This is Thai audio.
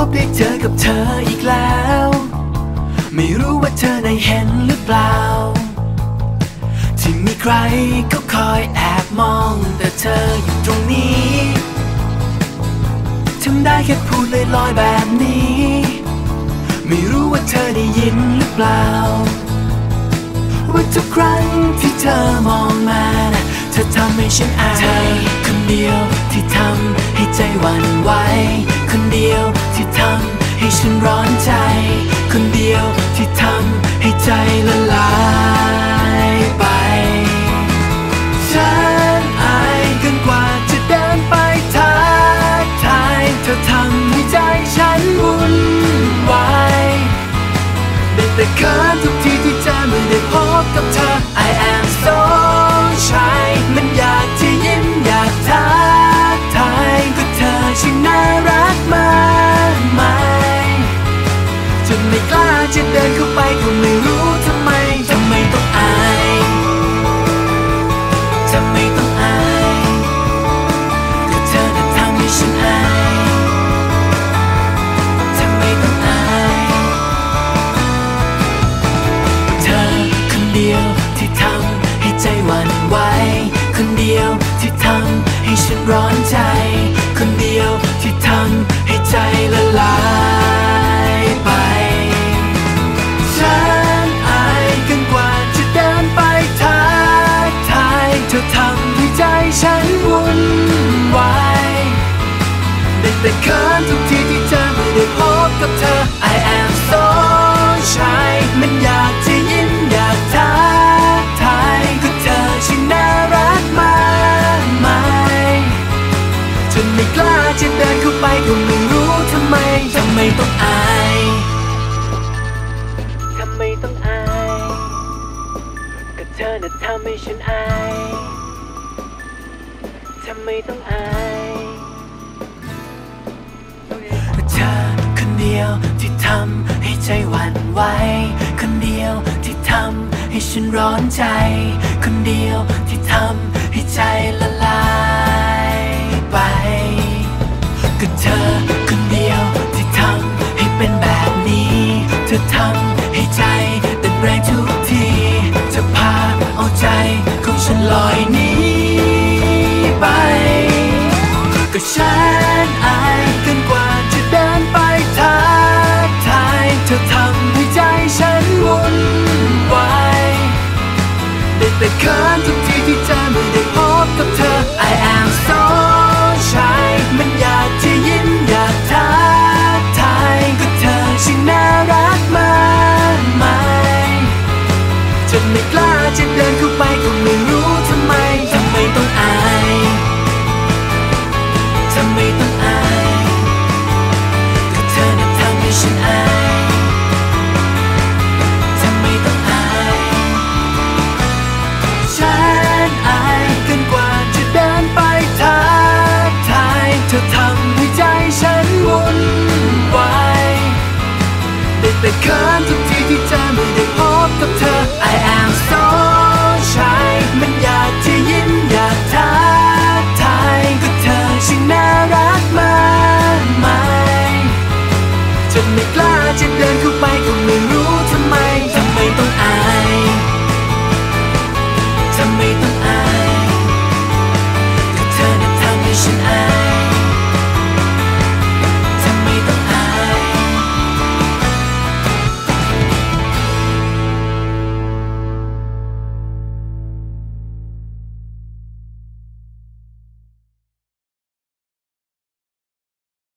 พบได้เจอกับเธออีกแล้ว ไม่รู้ว่าเธอได้เห็นหรือเปล่า ที่มีใครก็คอยแอบมองแต่เธออยู่ตรงนี้ทำได้แค่พูดลอยๆแบบนี้ ไม่รู้ว่าเธอได้ยินหรือเปล่า ว่าทุกครั้งที่เธอมองมานะเธอทำให้ฉันอาย ฉันร้อนใจ คนเดียวที่ทำให้ใจละลาย ใจวันไหวคนเดียวที่ทำให้ฉันร้อนใจ คนเดียวที่ทำให้ใจละลาย ไปก็ไม่รู้ทำไมทำไมต้องอายทำไมต้องอายก็เธอน่ะทำให้ฉันอายทำไมต้องอายเธอคนเดียวที่ทำให้ใจหวั่นไหวคนเดียวที่ทำให้ฉันร้อนใจ คนเดียวที่ทำ อทำให้ใจเต้นแรงทุกทีเธอพาเอาใจของฉันลอยหนี้ไป ก็ฉันอายเกินกว่าจะเดินไปทักทายเธอทำให้ใจฉันวุ่นวายได้แต่เขินทุก จะเดินเข้าไปก็ไม่รู้ทำไมทำไมต้องอายทำไมต้องอายก็เธอน่ะทำให้ฉันอายทำไมต้องอายฉันอายเกินกว่าจะเดินไปทักทายเธอทำให้ใจฉันวุ่นวายได้แต่เขินทุกทีที่เจอไม่ได้พบกับเธอ